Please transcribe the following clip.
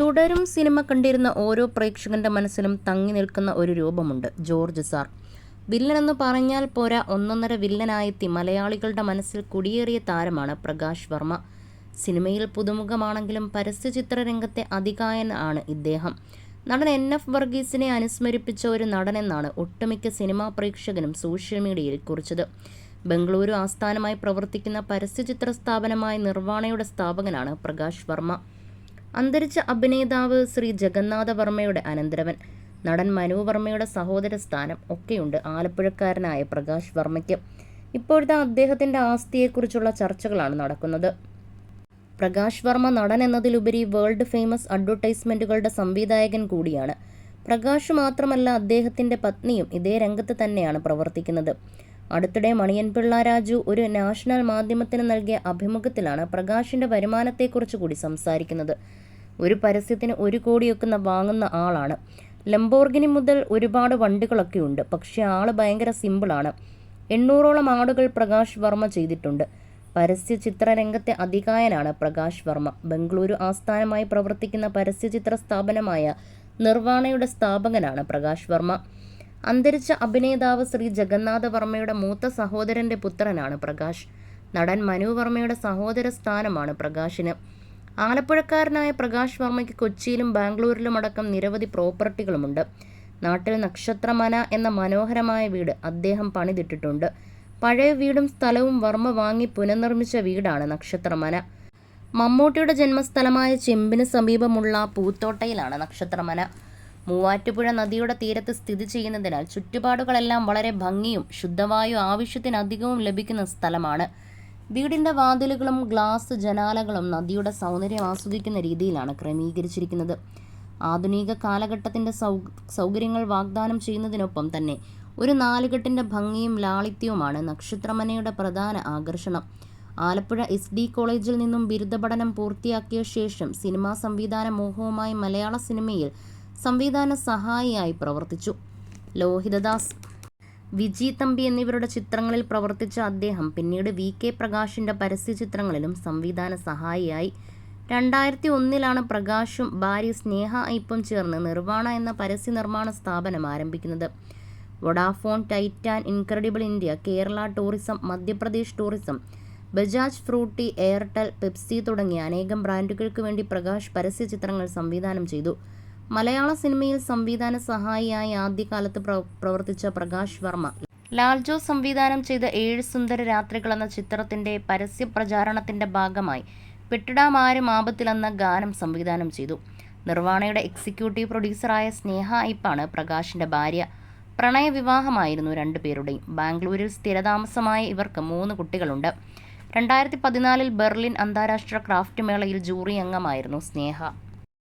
തുടരും സിനിമ കണ്ടിരുന്ന ഓരോ പ്രേക്ഷകന്റെ മനസ്സിലും തങ്ങി നിൽക്കുന്ന ഒരു രൂപമുണ്ട്. George sir. വില്ലൻ എന്ന് പറഞ്ഞാൽ പോരാ ഒന്നൊന്നര വില്ലനായെത്തി മലയാളികളുടെ മനസ്സിൽ കുടിയേറിയ താരമാണ് പ്രകാശ് വർമ്മ. സിനിമയിൽ പുതുമുഖമാണെങ്കിലും പരസ്യചിത്ര രംഗത്തെ അതികായൻ ആണ് ഇദ്ദേഹം. നടൻ എൻ. എഫ്. വർഗീസിനെ അനുസ്മരിപ്പിച്ച ഒരു നടനെന്നാണ് ഒട്ടുമിക്ക സിനിമാ പ്രേക്ഷകനും സോഷ്യൽ മീഡിയയിൽ കുറിച്ചത്. ബംഗളൂരു ആസ്ഥാനമായി പ്രവർത്തിക്കുന്ന പരസ്യചിത്ര സ്ഥാപനമായ നിർവാണയുടെ സ്ഥാപകനാണ് പ്രകാശ് വർമ്മ. അന്തരിച്ച അഭിനേതാവ് ശ്രീ ജഗന്നാഥ വർമ്മയുടെ അനന്തരവൻ. നടൻ മനു വർമ്മയുടെ സഹോദര സ്ഥാനം ഒക്കെയുണ്ട് ആലപ്പുഴക്കാരനായ പ്രകാശ് വർമ്മയ്ക്ക്. ഇപ്പോഴത്തെ അദ്ദേഹത്തിന്റെ ആസ്തിയെക്കുറിച്ചുള്ള ചർച്ചകളാണ് നടക്കുന്നത്. പ്രകാശ് വർമ്മ നടൻ എന്നതിലുപരി വേൾഡ് ഫേമസ് അഡ്വർടൈസ്മെന്റുകളുടെ സംവിധായകൻ കൂടിയാണ്. പ്രകാശ് മാത്രമല്ല അദ്ദേഹത്തിന്റെ പത്നിയും ഇതേ രംഗത്ത് തന്നെയാണ് പ്രവർത്തിക്കുന്നത്. അടുത്തിടെ മണിയൻ പിള്ള രാജു ഒരു നാഷണൽ മാധ്യമത്തിന് നൽകിയ അഭിമുഖത്തിലാണ് പ്രകാശിന്റെ വരുമാനത്തെക്കുറിച്ച് കൂടി സംസാരിക്കുന്നത്. ഒരു പരസ്യത്തിന് ഒരു കോടിയൊക്കെ വാങ്ങുന്ന ആളാണ്. ലംബോർഗിനി മുതൽ ഒരുപാട് വണ്ടികളൊക്കെ ഉണ്ട്. പക്ഷേ ആൾ ഭയങ്കര സിമ്പിളാണ് എണ്ണൂറോളം ആടുകൾ പ്രകാശ് വർമ്മ ചെയ്തിട്ടുണ്ട്. പരസ്യ ചിത്രരംഗത്തെ അധികായനാണ് പ്രകാശ് വർമ്മ. ബംഗളൂരു ആസ്ഥാനമായി പ്രവർത്തിക്കുന്ന പരസ്യചിത്ര സ്ഥാപനമായ നിർവാണയുടെ സ്ഥാപകനാണ് പ്രകാശ് വർമ്മ. അന്തരിച്ച അഭിനേതാവ് ശ്രീ ജഗന്നാഥ വർമ്മയുടെ മൂത്ത സഹോദരന്റെ പുത്രനാണ് പ്രകാശ്. നടൻ മനു വർമ്മയുടെ സഹോദര സ്ഥാനമാണ് പ്രകാശിന്. ആലപ്പുഴക്കാരനായ പ്രകാശ് വർമ്മയ്ക്ക് കൊച്ചിയിലും ബാംഗ്ലൂരിലും അടക്കം നിരവധി പ്രോപ്പർട്ടികളുമുണ്ട്. നാട്ടിൽ നക്ഷത്രമന എന്ന മനോഹരമായ വീട് അദ്ദേഹം പണിതിട്ടിട്ടുണ്ട്. പഴയ വീടും സ്ഥലവും വർമ്മ വാങ്ങി പുനർനിർമ്മിച്ച വീടാണ് നക്ഷത്രമന. മമ്മൂട്ടിയുടെ ജന്മസ്ഥലമായ ചെമ്പിന് സമീപമുള്ള പൂത്തോട്ടയിലാണ് നക്ഷത്രമന. മൂവാറ്റുപുഴ നദിയുടെ തീരത്ത് സ്ഥിതി ചെയ്യുന്നതിനാൽ ചുറ്റുപാടുകളെല്ലാം വളരെ ഭംഗിയും ശുദ്ധവായു ആവശ്യത്തിനധികവും ലഭിക്കുന്ന സ്ഥലമാണ്. വീടിന്റെ വാതിലുകളും ഗ്ലാസ് ജനാലകളും നദിയുടെ സൗന്ദര്യം ആസ്വദിക്കുന്ന രീതിയിലാണ് ക്രമീകരിച്ചിരിക്കുന്നത്. ആധുനിക കാലഘട്ടത്തിന്റെ സൗ സൗകര്യങ്ങൾ വാഗ്ദാനം ചെയ്യുന്നതിനൊപ്പം തന്നെ ഒരു നാലുകെട്ടിന്റെ ഭംഗിയും ലാളിത്യവുമാണ് നക്ഷത്രമനയുടെ പ്രധാന ആകർഷണം. ആലപ്പുഴ എസ് ഡി കോളേജിൽ നിന്നും ബിരുദ പഠനം പൂർത്തിയാക്കിയ ശേഷം സിനിമാ സംവിധാന മോഹവുമായി മലയാള സിനിമയിൽ സംവിധാന സഹായിയായി പ്രവർത്തിച്ചു. ലോഹിതദാസ് വിജി തമ്പി എന്നിവരുടെ ചിത്രങ്ങളിൽ പ്രവർത്തിച്ച അദ്ദേഹം പിന്നീട് വി കെ പ്രകാശിന്റെ പരസ്യചിത്രങ്ങളിലും സംവിധാന സഹായിയായി. രണ്ടായിരത്തി ഒന്നിലാണ് പ്രകാശും ഭാര്യ സ്നേഹ ഐപ്പും ചേർന്ന് നിർവാണ എന്ന പരസ്യ നിർമ്മാണ സ്ഥാപനം ആരംഭിക്കുന്നത്. Vodafone Titan incredible India Kerala tourism Madhya Pradesh tourism Bajaj Frooti Airtel Pepsi തുടങ്ങിയ അനേകം ബ്രാൻഡുകൾക്ക് വേണ്ടി പ്രകാശ് പരസ്യ ചിത്രങ്ങൾ സംവിധാനം ചെയ്തു. മലയാള സിനിമയിൽ സംവിധാന സഹായിയായി ആദ്യകാലത്ത് പ്രവർത്തിച്ച പ്രകാശ് വർമ്മ. ലാൽജോ സംവിധാനം ചെയ്ത ഏഴ് സുന്ദര രാത്രികൾ എന്ന ചിത്രത്തിന്റെ പരസ്യ പ്രചാരണത്തിന്റെ ഭാഗമായി പെട്ടിടാമാരും ആപത്തിലെന്ന ഗാനം സംവിധാനം ചെയ്തു. നിർവാണയുടെ എക്സിക്യൂട്ടീവ് പ്രൊഡ്യൂസറായ സ്നേഹ ഐപ്പാണ് പ്രകാശിന്റെ ഭാര്യ. പ്രണയ വിവാഹമായിരുന്നു രണ്ടുപേരുടെയും ബാംഗ്ലൂരിൽ സ്ഥിരതാമസമായ ഇവർക്ക് മൂന്ന് കുട്ടികളുണ്ട്. രണ്ടായിരത്തി പതിനാലിൽ ബെർലിൻ അന്താരാഷ്ട്ര ക്രാഫ്റ്റ് മേളയിൽ ജൂറി അംഗമായിരുന്നു സ്നേഹ.